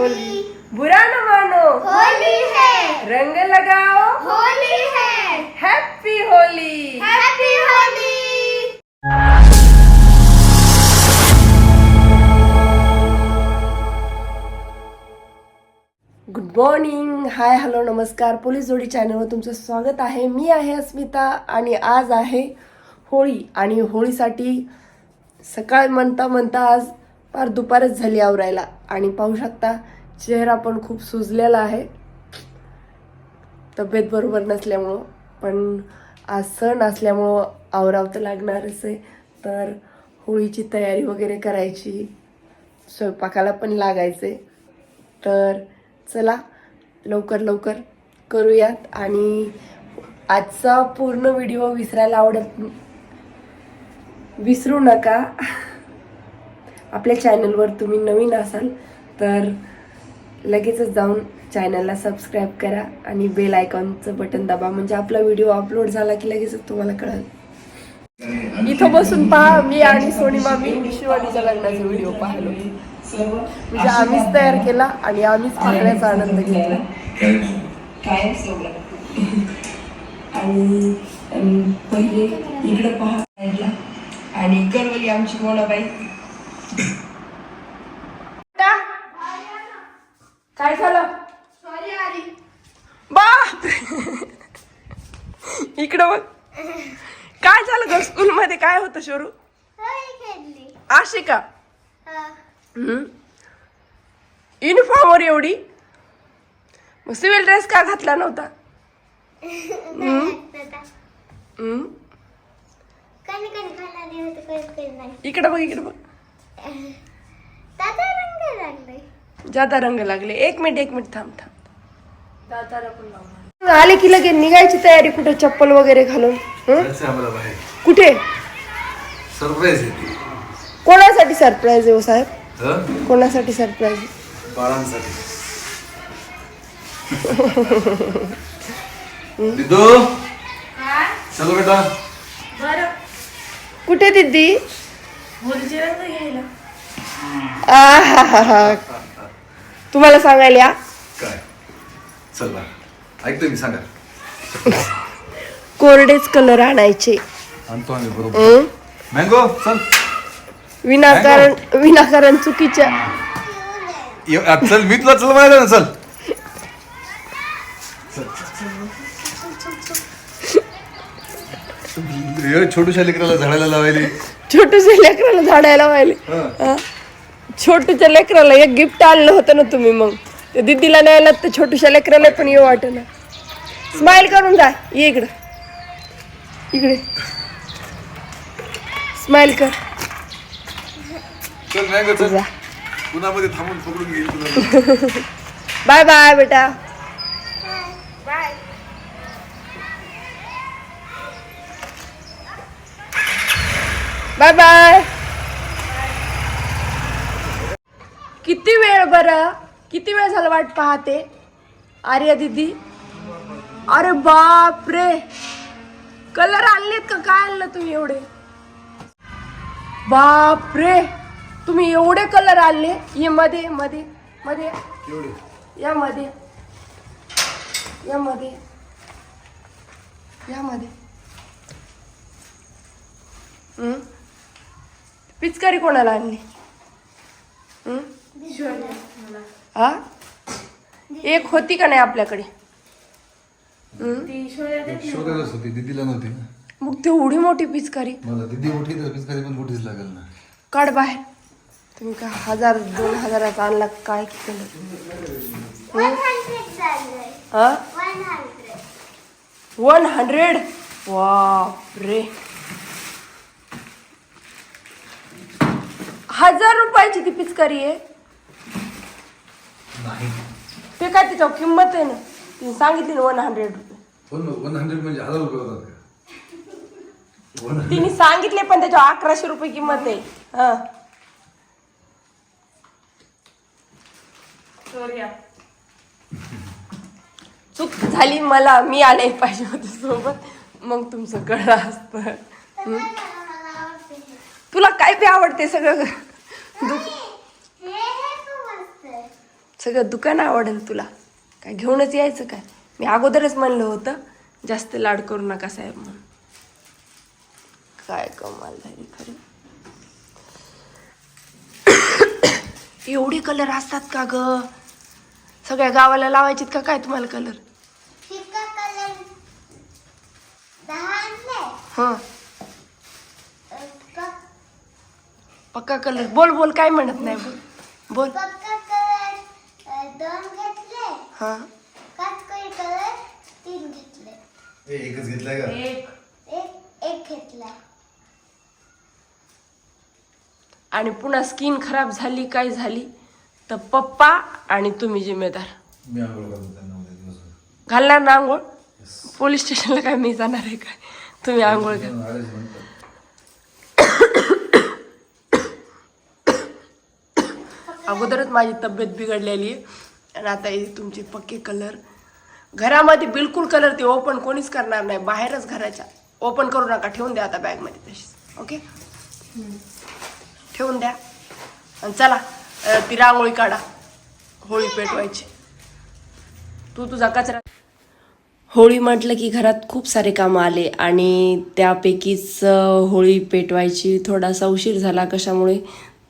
Holy बुरा न मानो। होली है। रंग लगाओ। होली है। Happy Holi happy Holi good morning hi hello नमस्कार. पोलीस जोडी चॅनलवर तुमचं स्वागत आहे. मी आहे अस्मिता आणि आज आहे होळी. आणि होळीसाठी सकाळ म्हणता म्हणता आज फार दुपारच झाली आवरायला. आणि पाहू शकता चेहरा पण खूप सुजलेला आहे. तब्येत बरोबर नसल्यामुळं. पण आज सण असल्यामुळं आवरावतं तर लागणारच आहे. तर होळीची तयारी वगैरे करायची. स्वयंपाकाला पण लागायचे तर चला लवकर लवकर करूयात. आणि आजचा पूर्ण व्हिडिओ विसरायला आवडत विसरू नका. आपल्या चॅनलवर तुम्ही नवीन असाल तर लगेचच जाऊन चॅनलला सबस्क्राईब करा आणि बेल आयकॉनचं बटन दाबा. म्हणजे आपला व्हिडिओ अपलोड झाला की लगेचच तुम्हाला कळेल. इथं बसून पहा मी आणि सोनीमा मी शिवानीच्या लग्नाचा व्हिडिओ पाहिलो. म्हणजे आम्हीच तयार केला आणि आम्हीच पाहण्याचा आनंद घेतला. आणि पहिले इकडं पहा. आणि गडवली आमची मोनाबाई काय झालं? बाप इकडं बघ. काय झालं ग? स्कूल मध्ये काय होतं शोरू? आशिका युनिफॉर्म वर एवढी? मग सिव्हिल ड्रेस का घातला नव्हता? इकडं बघ इकडं बघ. दादा रंग लागले. जादा रंग लागले. एक मिनिट एक मिनिट थांब थांब. आले की लगे निघायची तयारी कुठे? चप्पल वगैरे घालून? हं? जायचं आम्हाला बाहेर. कुठे? सरप्राईज कोणासाठी सरप्राईज आहे हो साहेब? हं? कोणासाठी सरप्राईज बाळांसाठी. दिदू चलो बेटा. कुठे दिदी? तुम्हाला सांगायला या? काय? चल बा. ऐकतोय मी सांगा. कोरडेच कलर आणायचे. आणतो आम्ही बरोबर? मँगो चल. विनाकारण विनाकारण चुकीच्या. चल मी तुला चल म्हणायला ना चल. चल. छोटूशा लेकराला झाडाला लावायली. छोटूच्या लेकराला झाडायला व्हायले हं. छोटूच्या लेकराला एक गिफ्ट आणलं होतं ना तुम्ही मग. ते दिदीला न्यायला तर छोटूच्या लेकराला पण येऊ वाट ना स्माइल करून जा. ये इकडं. इकडे. स्माइल कर. चल मँगो चल. जा. उन्हामध्ये थांबून पकडून घेईल तुला. बाय बाय बेटा. बाय बाय किती वेळ बरं? किती वेळ झाला वाट पाहते? आर्या दीदी. अरे बाप रे कलर आणलेत का? काय आणलं तुम्ही एवढे? बाप रे तुम्ही एवढे कलर आणले? ये मध्ये मध्ये मध्ये. या. मध्ये. या मध्ये. या मध्ये. हं? पिचकारी कोणाला आणली? हं? हा? एक होती का नाही आपल्याकडे? शोधायलाच होती दिदीला नव्हती ना? मग तेवढी मोठी पिचकारी. मला दिदी मोठी तर पिचकारी पण मोठीच लागेल ना. काढ बाहेर. तुम्ही काय हजार दोन हजाराचा आणला काय केलं? वन हंड्रेड हा? वन हंड्रेड रे हजार रुपयाची ती पिचकारी आहे. नाही. ते काय त्याच्यावर किंमत आहे ना? तिने सांगितली ना वन हंड्रेड रुपये. वन वन हंड्रेड म्हणजे हजार रुपये होतात का? वन तिने सांगितले पण त्याच्यावर अकराशे रुपये किंमत आहे. हा. चूक झाली मला मी आले पाहिजे होते सोबत. मग तुमचं कळलं असतं. तुला काय बी आवडते सगळं? आहे. सगळं दुकान आवडेल तुला. काय घेऊनच यायचं काय? मी अगोदरच म्हणलं होतं जास्त लाड करू नका साहेब म्हणून. काय कमाल झाली खरी. एवढे कलर असतात का ग? सगळ्या गावाला लावायचेत का काय तुम्हाला कलर हां अं, पक- पक्का कलर बोल बोल काय म्हणत नाही? बोल. बोल. पक्का कलर अं, दोन घेतले. हां. काटकोळी कलर तीन घेतले. ए, एकच घेतलाय का? एक. एक घेतला. आणि पुन्हा स्किन खराब झाली काय झाली? तर पप्पा आणि तुम्ही जिम्मेदार. मी आंघोळ करतो त्यांना उद्या दिवसभर. घालणार ना आंघोळ? पोलीस स्टेशनला काय मी जाणार आहे काय? तुम्ही आंघोळ घाल आलेच अगोदरच माझी तब्येत बिघडलेली आहे. आणि आता हे तुमचे पक्के कलर घरामध्ये बिलकुल कलर ते ओपन कोणीच करणार नाही. बाहेरच घराच्या ओपन करू नका. ठेवून द्या आता बॅगमध्ये तशीच. ओके ठेवून द्या. आणि चला ती रांगोळी काढा. होळी पेटवायची. तू तुझा कचरा. होळी म्हटलं की घरात खूप सारे कामं आले आणि त्यापैकीच होळी पेटवायची थोडासा उशीर झाला कशामुळे.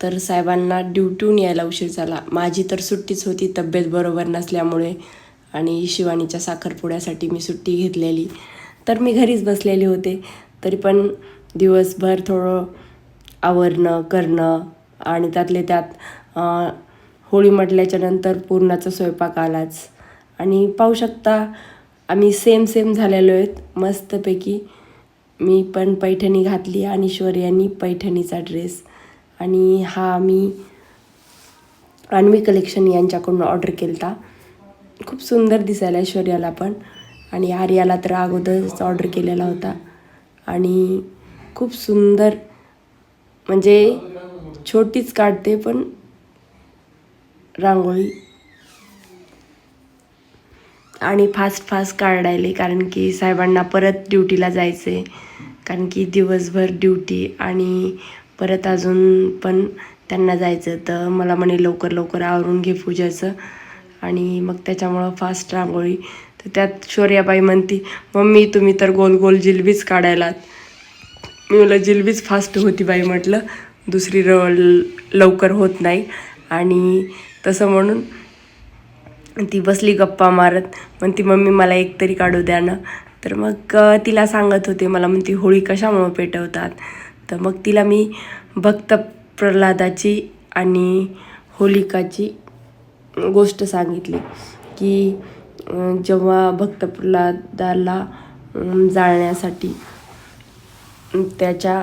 तर साहेबांना ड्युटीहून यायला उशीर झाला. माझी तर सुट्टीच होती तब्येत बरोबर नसल्यामुळे आणि शिवानीच्या साखरपुड्यासाठी मी सुट्टी घेतलेली. तर मी घरीच बसलेले होते. तरी पण दिवसभर थोडं आवरणं करणं आणि त्यातले त्यात होळी म्हटल्याच्या नंतर पूर्णाचा स्वयंपाक आलाच. आणि पाहू शकता आम्ही सेम सेम झालेलो आहेत. मस्तपैकी मी पण पैठणी घातली आणि ऐश्वर्यानी पैठणीचा ड्रेस आणि हा मी अन्वी कलेक्शन यांच्याकडून ऑर्डर केला होता खूप सुंदर दिसायला ऐश्वर्याला पण. आणि आर्याला तर अगोदरच ऑर्डर केलेला होता. आणि खूप सुंदर म्हणजे छोटीच काढते पण रांगोळी. आणि फास्ट फास्ट काढायले कारण की साहेबांना परत ड्युटीला जायचं आहे कारण की दिवसभर ड्युटी आणि परत अजून पण त्यांना जायचं तर मला म्हणे लवकर लवकर आवरून घे पूजाचं. आणि मग त्याच्यामुळं फास्ट रांगोळी. तर त्यात शौर्याबाई म्हणती मम्मी तुम्ही तर गोल गोल जिलबीच काढायलात. मी मला जिलबीच फास्ट होती बाई म्हटलं. दुसरी र लवकर होत नाही. आणि तसं म्हणून ती बसली गप्पा मारत. पण ती मम्मी मला एक तरी काढू द्या ना. तर मग तिला सांगत होते. मला म्हणती होळी कशामुळं पेटवतात? तर मग तिला मी भक्त प्रल्हादाची आणि होलिकाची गोष्ट सांगितली की जेव्हा भक्त प्रल्हादाला जाळण्यासाठी त्याच्या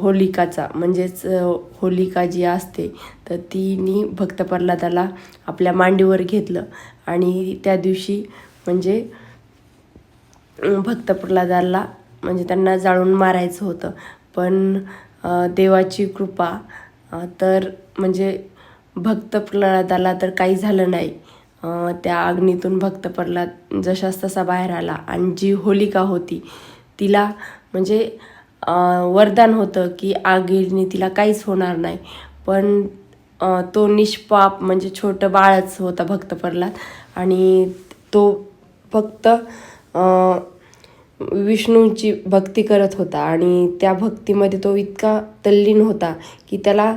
होलिकाचा म्हणजेच होलिका जी असते तर तिने भक्त प्रल्हादाला आपल्या मांडीवर घेतलं आणि त्या दिवशी म्हणजे भक्त प्रल्हादाला म्हणजे त्यांना जाळून मारायचं होतं. पण देवाची कृपा तर म्हणजे भक्त प्रल्हादाला तर काही झालं नाही. त्या अग्नीतून भक्त प्रल्हाद जशास तसा बाहेर आला आणि जी होलिका होती तिला म्हणजे वरदान होतं की आगीने तिला काहीच होणार नाही. पण तो निष्पाप म्हणजे छोटं बाळच होता भक्त प्रल्हाद आणि तो फक्त विष्णूची भक्ती करत होता आणि त्या भक्तीमध्ये तो इतका तल्लीन होता की त्याला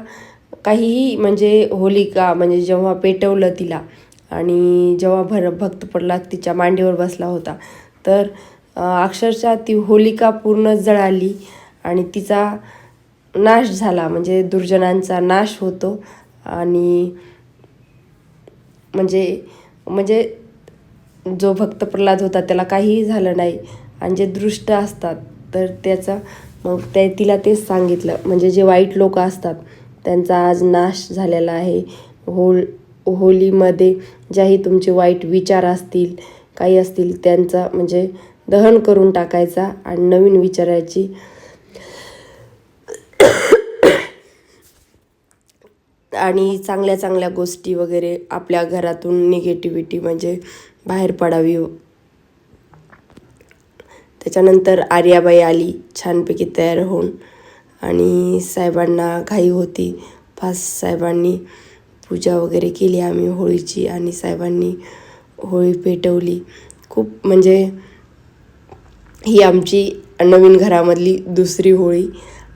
काहीही म्हणजे होलिका म्हणजे जेव्हा पेटवलं तिला आणि जेव्हा भर भक्त प्रल्हाद तिच्या मांडीवर बसला होता तर अक्षरशः ती होलिका पूर्ण जळाली आणि तिचा नाश झाला. म्हणजे दुर्जनांचा नाश होतो आणि म्हणजे म्हणजे जो भक्त प्रल्हाद होता त्याला काहीही झालं नाही. आणि जे दृष्ट असतात तर त्याचा मग ते तिला तेच सांगितलं. म्हणजे जे वाईट लोक असतात त्यांचा आज नाश झालेला आहे. होल होलीमध्ये ज्याही तुमचे वाईट विचार असतील काही असतील त्यांचा म्हणजे दहन करून टाकायचा आणि नवीन विचाराची आणि चांगल्या चांगल्या गोष्टी वगैरे आपल्या घरातून निगेटिव्हिटी म्हणजे बाहेर पडावी त्याच्यानंतर आर्याबाई आली छानपैकी तयार होऊन. आणि साहेबांना घाई होती. फास्ट साहेबांनी पूजा वगैरे केली आम्ही होळीची आणि साहेबांनी होळी पेटवली. खूप म्हणजे ही आमची नवीन घरामधली दुसरी होळी.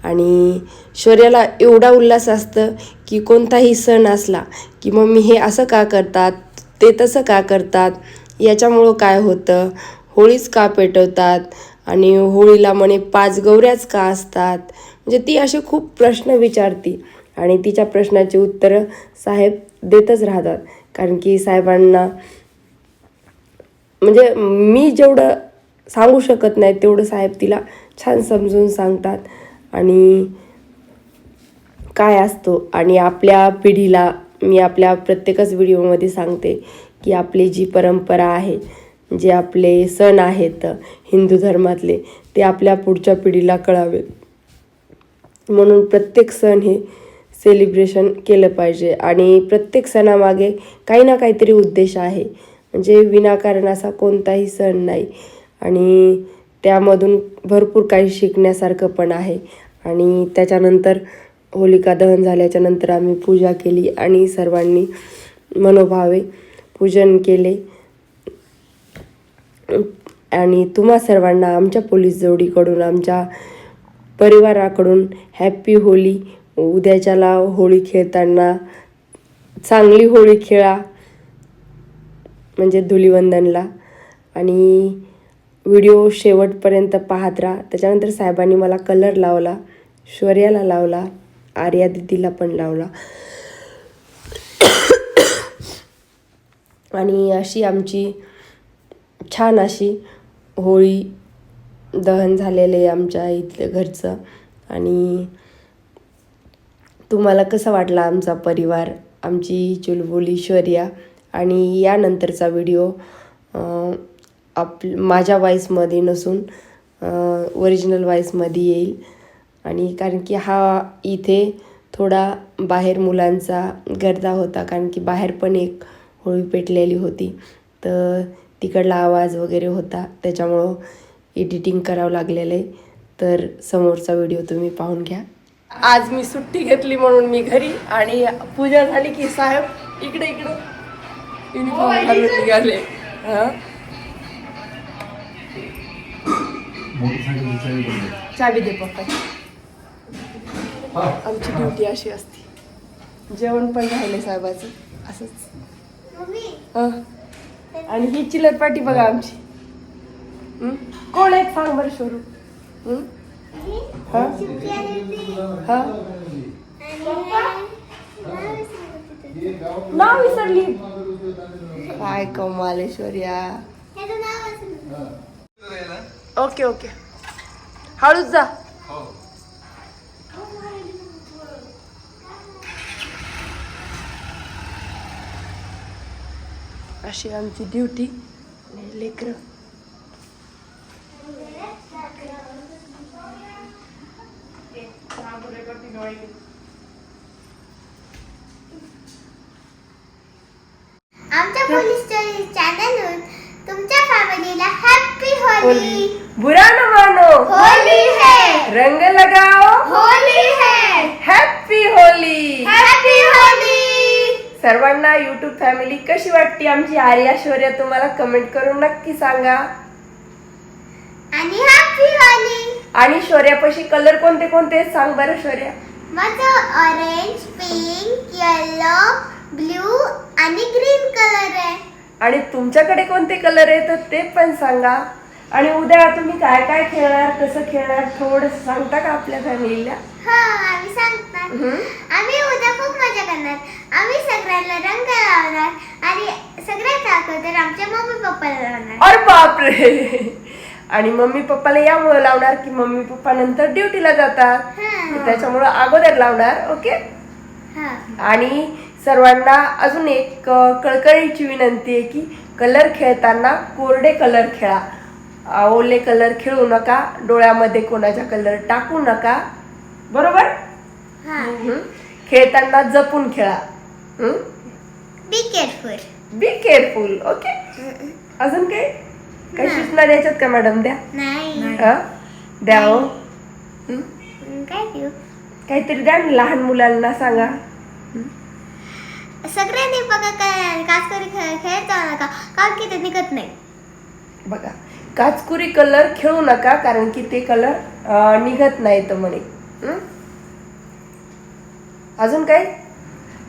आणि शौर्याला एवढा उल्हास असतं की कोणताही सण असला की मम्मी हे असं का करतात ते तसं का करतात याच्यामुळं काय होतं? होळीच का पेटवतात? आणि होळीला म्हणे पाच गौऱ्याच का असतात? म्हणजे ती असे खूप प्रश्न विचारती. आणि तिच्या प्रश्नाची उत्तरं साहेब देतच राहतात. कारण की साहेबांना म्हणजे मी जेवढं सांगू शकत नाही तेवढं साहेब तिला छान समजून सांगतात. आणि काय असतो? आणि आपल्या पिढीला मी आपल्या प्रत्येकच व्हिडिओमध्ये सांगते की आपली जी परंपरा आहे जे आपले सण आहेत हिंदू धर्मातले ते आपल्या पुढच्या पिढीला कळावेत. म्हणून प्रत्येक सण हे सेलिब्रेशन केलं पाहिजे. आणि प्रत्येक सणामागे काही ना काहीतरी उद्देश आहे. म्हणजे विनाकारण असा कोणताही सण नाही. आणि त्यामधून भरपूर काही शिकण्यासारखं पण आहे. आणि त्याच्यानंतर होलिका दहन झाल्याच्यानंतर आम्ही पूजा केली आणि सर्वांनी मनोभावे पूजन केले. आणि तुम्हा सर्वांना आमच्या पोलीस जोडीकडून आमच्या परिवाराकडून हॅप्पी होली उद्याच्याला होळी खेळताना चांगली होळी खेळा म्हणजे धुलीवंदनला. आणि व्हिडिओ शेवटपर्यंत पाहत राहा. त्याच्यानंतर साहेबांनी मला कलर लावला शौर्याला लावला आर्या दिदीला पण लावला. आणि अशी आमची छान अशी होळी दहन झालेलं आहे आमच्या इथलं घरचं. आणि तुम्हाला कसा वाटला आमचा परिवार? आमची चुलबुली शौर्या आणि यानंतरचा व्हिडिओ आप माझ्या वॉईसमध्ये नसून ओरिजिनल वॉईसमध्ये येईल. आणि कारण की हा इथे थोडा बाहेर मुलांचा गर्दा होता कारण की बाहेर पण एक होळी पेटलेली होती. तर तिकडला आवाज वगैरे होता. त्याच्यामुळं एडिटिंग करावं लागलेलं आहे. तर समोरचा व्हिडिओ तुम्ही पाहून घ्या. आज मी सुट्टी घेतली म्हणून मी घरी आणि पूजा झाली की साहेब इकडे इकडे. युनिफॉर्म घालून निघाले. हां? चाबी दे पप्पा. आमची ड्युटी अशी असते. जेवण पण राहिले साहेबाचं. असंच. हं. आणि ही चिलर पाटी बघा आमची. हं? कोण आहे सांग बरं शोरू? हं? ही? हा? हा नाव विसरली. काय कमालेश्वर्या. Okay okay. हळूच जा. अशी आमची ड्युटी लेकर. आमच्या पोलीस चॅनलवर तुमच्या फॅमिलीला हॅपी होली. बुरा न मानो. होली है. रंग लगाओ. होली है. हॅपी होली. हॅपी होली. सर्वांना युट्यूब फॅमिली कशी वाटते आमची आर्या शौर्य तुम्हाला कमेंट करून नक्की सांगा. आणि हॅपी होली आणि शौर्यापाशी कलर कोणते कोणते आहेत? सांग बरं शौर्या. माझं ऑरेंज पिंक येलो ब्ल्यू आणि ग्रीन कलर आहे. आणि तुमच्याकडे कोणते कलर आहेत तर ते पण सांगा. आणि उद्या तुम्ही काय काय खेळणार कसं खेळणार थोडं सांगता का आपल्या फॅमिलीला? हो आम्ही सांगणार आम्ही उद्या खूप मजा करणार. आम्ही सगळ्यांना रंग लावणार आणि सगळ्यात अगोदर आमच्या मम्मी पप्पाला लावणार. अरे बापरे! आणि मम्मी पप्पाला यामुळे लावणार की मम्मी पप्पा नंतर ड्युटीला जातात. हा. त्याच्यामुळं अगोदर लावणार ओके? हा. आणि सर्वांना अजून एक अ, कळकळीची विनंती आहे की कलर खेळताना कोरडे कलर खेळा. ओले कलर खेळू नका. डोळ्यामध्ये कोणाच्या कलर टाकू नका. बरोबर? हा. हम्म. खेळताना जपून खेळा. Be careful be careful okay अजून काही? काही सूचना द्यायच्यात का मॅडम द्या. नाही. हा? द्या हो. काय देऊ? काहीतरी द्या ना लहान मुलांना सांगा. सगळ्यांनी बघा काय काचकरी खेळ खेळत जाऊ नका कारण की ते निघत नाही. बघा. काचकुरी कलर खेळू नका कारण की ते कलर निघत नाही तर म्हणे? अजून काय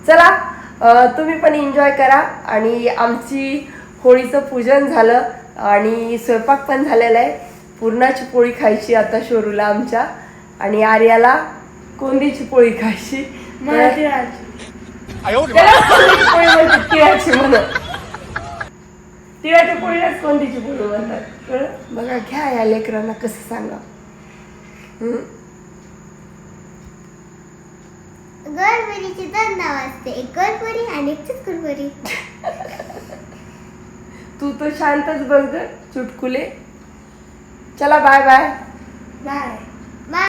चला तुम्ही पण एन्जॉय करा आणि आमची होळीचं पूजन झालं आणि स्वयंपाक पण झालेला आहे. पुरणाची पोळी खायची आता शोरूला आमच्या आणि आर्याला कोंदीची पोळी खायची. कोंदीची तिळाची पोळीलाच कोणतीची पोळी म्हणतात. कळलं? बघा घ्या या लेकरांना कसं सांगा? गडबडीची दोन नाव असते. एक गडबडी आणि एक चितकुरबडी तू तर शांतच बस ग चुटकुले. चला बाय बाय बाय बाय.